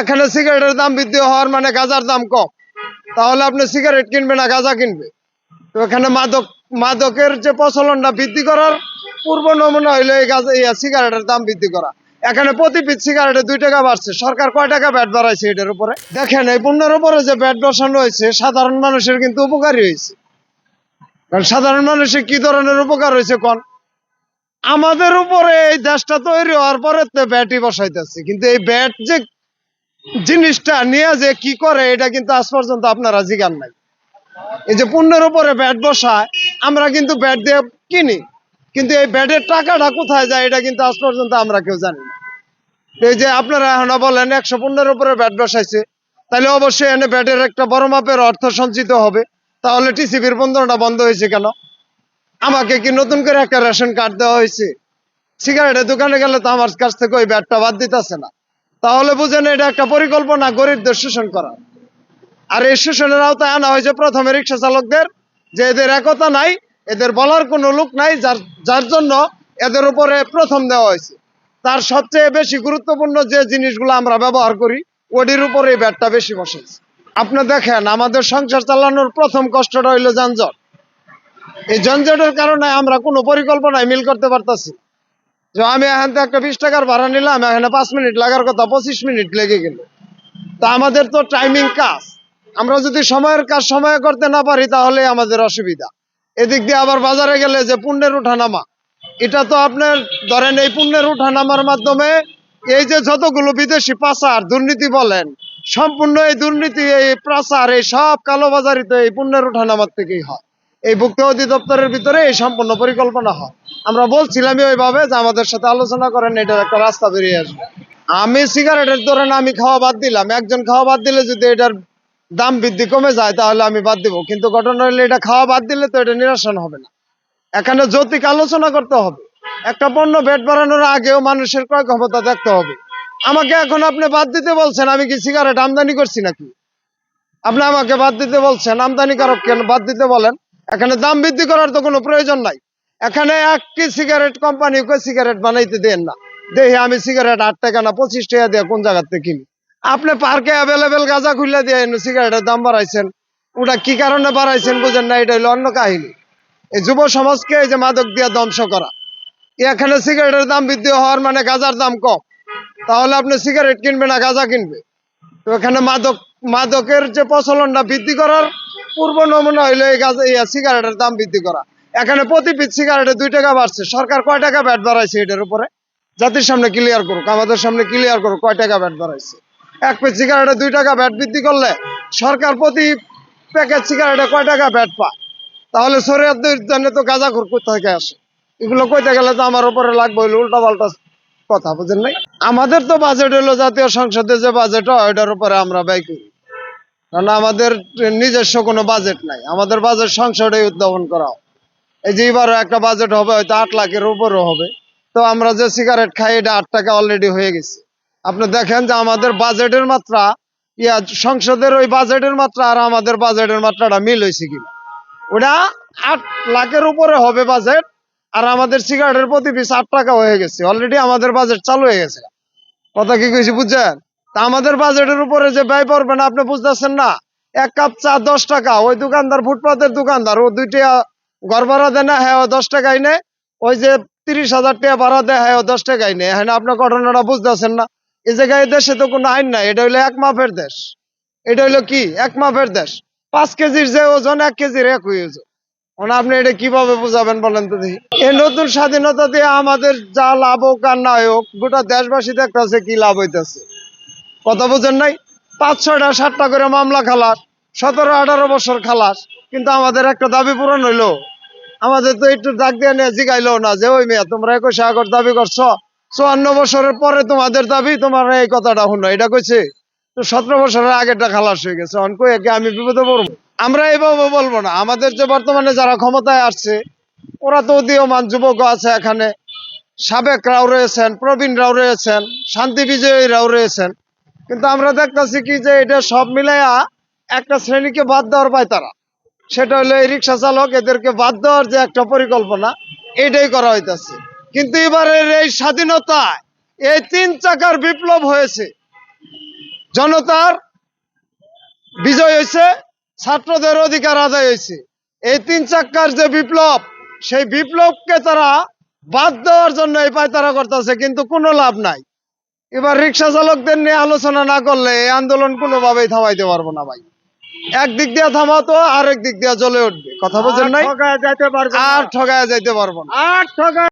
এখানে সিগারেটের দাম বৃদ্ধি হওয়ার মানে গাঁজার দাম কম। তাহলে আপনি সিগারেট কিনবে না, গাঁজা কিনবে। তো এখানে মাদক, মাদকের যে প্রচলনটা বৃদ্ধি করার পূর্ব নমুনা হইল এই গাঁজা ইয়া সিগারেটের দাম বৃদ্ধি করা। এখানে প্রতি পিস সিগারেটে দুই টাকা বাড়ছে। সরকার কয় টাকা ব্যাট বাড়াইছে এটার উপরে? দেখেন, এই পণ্যের উপরে যে ব্যাট বসানো হয়েছে, সাধারণ মানুষের কিন্তু উপকারী হয়েছে। কারণ সাধারণ মানুষের কি ধরনের উপকার হয়েছে কোন? আমাদের উপরে এই দেশটা তৈরি হওয়ার পরে তো ব্যাটই বসাইতেছে। কিন্তু এই ব্যাট যে জিনিসটা নিয়ে যে কি করে, এটা কিন্তু আজ পর্যন্ত আপনারা জিগান নাই। এই যে পণ্যের উপরে ব্যাট বসায়, আমরা কিন্তু ব্যাট দিয়ে কিনি। কিন্তু এই ব্যাটের টাকাটা কোথায় যায়, এটা কিন্তু আজ পর্যন্ত আমরা কেউ জানি না। এই যে আপনারা এখন বলেন একশো পণ্যের উপরে ব্যাট বসাইছে তাহলে অবশ্যই এনে ব্যাটের একটা বড় মাপের অর্থ সঞ্চিত হবে। তাহলে টিসিবির বন্ধনটা বন্ধ হয়েছে কেন? আমাকে কি নতুন করে একটা রেশন কার্ড দেওয়া হয়েছে? সিগারেটের দোকানে গেলে তো আমার কাছ থেকে ওই ব্যাটটা বাদ দিতেছে না। তাহলে বুঝেন এটা একটা পরিকল্পনা গরিবদের শোষণ করা। আর এই শোষণের আওতায় আনা হয়েছে প্রথমে রিক্সা চালকদের, যে এদের একতা নাই, এদের বলার কোনো লোক নাই, যার যার জন্য এদের উপরে প্রথম দেওয়া হয়েছে। তার সবচেয়ে বেশি গুরুত্বপূর্ণ যে জিনিসগুলো আমরা ব্যবহার করি ওটির উপরে ব্যাটটা বেশি বসেছে। আপনি দেখেন, আমাদের সংসার চালানোর প্রথম কষ্টটা হইল যানজট। এই যানজটের কারণে আমরা কোনো পরিকল্পনায় মিল করতে পারতাছি। যে আমি এখান থেকে একটা বিশ টাকার ভাড়া নিলাম, এখানে পাঁচ মিনিট লাগার কথা, পঁচিশ মিনিট লেগে গেল। তা আমাদের তো টাইমিং কাজ। আমরা যদি সময়ের কাজ সময়ে করতে না পারি, তাহলে আমাদের অসুবিধা। এদিক দিয়ে আবার বাজারে গেলে যে পুণ্যের উঠানামা, এটা তো আপনার ধরেন এই পুণ্যের উঠানামার মাধ্যমে এই যে যতগুলো বিদেশি পাচার, দুর্নীতি বলেন, সম্পূর্ণ এই দুর্নীতি, এই পাচার, এই সব কালোবাজারি তো এই পুণ্যের উঠানামার থেকেই হয়। এই ভুক্ত অধিদপ্তরের ভিতরে এই সম্পূর্ণ পরিকল্পনা হয়। আমরা বলছিলামই ওইভাবে যে আমাদের সাথে আলোচনা করেন এটার একটা রাস্তা বেরিয়ে আসবে। আমি সিগারেটের ধরেন আমি খাওয়া বাদ দিলাম, একজন খাওয়া বাদ দিলে যদি এটার দাম বৃদ্ধি কমে যায়, তাহলে আমি বাদ দিব। কিন্তু ঘটনা হলে এটা খাওয়া বাদ দিলে তো এটা নিরসন হবে না। এখানে যৌতিক আলোচনা করতে হবে। একটা পণ্য ভ্যাট বাড়ানোর আগেও মানুষের ক্রয় ক্ষমতা দেখতে হবে। আমাকে এখন আপনি বাদ দিতে বলছেন, আমি কি সিগারেট আমদানি করছি নাকি? আপনি আমাকে বাদ দিতে বলছেন আমদানি কারক কেন বাদ দিতে বলেন? এখানে দাম বৃদ্ধি করার তো কোনো প্রয়োজন নাই। এখানে একটি সিগারেট কোম্পানি সিগারেট বানাইতে দেন না। দেখি আমি সিগারেট আট টাকা না পঁচিশ টাকা দিয়ে কোন জায়গার থেকে কিনি। আপনি পার্কে অ্যাভেলেবেল গাঁজা খুললে দিয়ে সিগারেটের দাম বাড়াইছেন। ওটা কি কারণে বাড়াইছেন বুঝেন না, এটা হলো অন্য কাহিনী। এই যুব সমাজকে এই যে মাদক দিয়ে ধ্বংস করা। এখানে সিগারেটের দাম বৃদ্ধি হওয়ার মানে গাঁজার দাম কম। তাহলে আপনি সিগারেট কিনবে না গাঁজা কিনবে? তো এখানে মাদক, মাদকের যে প্রচলনটা বৃদ্ধি করার পূর্ব নমুনা হইল এই গাঁজা সিগারেটের দাম বৃদ্ধি করা। এখানে প্রতি পিস সিগারেটে দুই টাকা বাড়ছে। সরকার কয় টাকা ব্যাট বাড়াইছে এটার উপরে? জাতির সামনে ক্লিয়ার করুক, আমাদের সামনে ক্লিয়ার করুক, কয় টাকা ব্যাট বাড়াইছে? এক পিস সিগারেটে দুই টাকা ব্যাট বৃদ্ধি করলে সরকার প্রতি প্যাকেট সিগারেটে কয় টাকা ব্যাট পায়? তাহলে শরীয়তের জন্য তো গাঁজা খুর কোথা আসে? এগুলো কইতে গেলে তো আমার উপরে লাগবে উল্টা পাল্টা কথা, বুঝেন নাই? আমাদের তো বাজেট হলো জাতীয় সংসদে যে বাজেট হয়, ওইটার উপরে আমরা ব্যয় করি। কারণ আমাদের নিজস্ব কোনো বাজেট নাই। আমাদের বাজেট সংসদে উদ্ভাবন করা হয়। এই যে এবারও একটা বাজেট হবে, হয়তো আট লাখের উপরও হবে। তো আমরা যে সিগারেট খাই, এটা আট টাকা অলরেডি হয়ে গেছে। আপনি দেখেন যে আমাদের বাজেটের মাত্রা, ইয়া, সংসদের ওই বাজেটের মাত্রা আর আমাদের বাজেটের মাত্রাটা মিল হয়েছে কিনা? ওটা আট লাখের উপরে হবে বাজেট আর আমাদের সিগারেটের প্রতি পিস আট টাকা হয়ে গেছে। অলরেডি আমাদের বাজেট চালু হয়ে গেছে। কথা কি কইছি বুঝছেন? তা আমাদের বাজেটের উপরে যে ব্যয় পড়বে না, আপনি বুঝতেছেন না? এক কাপ চা দশ টাকা, ওই দোকানদার, ফুটপাতের দোকানদার, ও দুইটা ঘর ভাড়া দেয় না হ্যাঁ দশ টাকাই নেয়। ওই যে তিরিশ হাজার টাকা ভাড়া দেয় হ্যাঁ দশ টাকাই নেয়। হ্যাঁ আপনার ঘটনাটা বুঝতেছেন না। এই জায়গায় দেশে তো কোনো আইন নাই, এটা হইল এক মাপের দেশ। এটা হইল কি? এক মাপের দেশ। পাঁচ কেজির যে ওজন, এক কেজির এক হয়ে ওজন। মানে আপনি এটা কীভাবে বুঝাবেন বলেন তো দেখি। এই নতুন স্বাধীনতা দিয়ে আমাদের যা লাভ হোক আর না হোক, গোটা দেশবাসী দেখতেছে কি লাভ হইতেছে। কথা বুঝেন নাই? পাঁচ, ছয়টা, সাতটা করে মামলা খালাস, সতেরো, আঠারো বছর খালাস। কিন্তু আমাদের একটা দাবি পূরণ হইল। আমাদের তো একটু ডাক দিয়ে নিয়ে জিগাইলো না যে, ওই মেয়ে, তোমরা একুশে আগস্ট দাবি করছ। চুয়ান্ন বছরের পরে তোমাদের দাবি, তোমার এই কথাটা শুনো, এটা কইছে। তো সতেরো বছরের আগেরটা খালাস হয়ে গেছে। অন কই একে আমি বিপদে পড়ব? আমরা এইভাবে বলব না। আমাদের যে বর্তমানে যারা ক্ষমতায় আসছে, ওরা তো উদীয়মান যুবক আছে এখানে। সাবেকরাও রয়েছেন প্রবীণরাও রয়েছেন, শান্তি বিজয়ীরাও রয়েছেন। কিন্তু আমরা দেখতেছি কি যে, এটা সব মিলাইয়া একটা শ্রেণীকে বাদ দেওয়ার পায় তারা। সেটা হলো এই রিক্সা চালক, এদেরকে বাদ দেওয়ার যে একটা পরিকল্পনা, এটাই করা হইতাছে। কিন্তু এবারের এই স্বাধীনতায় এই তিন চাকার বিপ্লব হয়েছে। জনতার বিজয় হয়েছে, ছাত্রদের অধিকার আদায় হয়েছে। এই তিন চাকার যে বিপ্লব, সেই বিপ্লবকে তারা বাদ দেওয়ার জন্য এই পায়তারা করতেছে, কিন্তু কোনো লাভ নাই। এবার রিক্সা চালকদের নিয়ে আলোচনা না করলে এই আন্দোলন কোনোভাবেই থামাইতে পারব না ভাই। একদিক দিয়ে থামাতো আরেক দিক দিয়ে জ্বলে উঠবে। কথা বোঝেন নাই? ঠকায় যাইতে পারব আর ঠগায় যাইতে পারব না। আর ঠকায়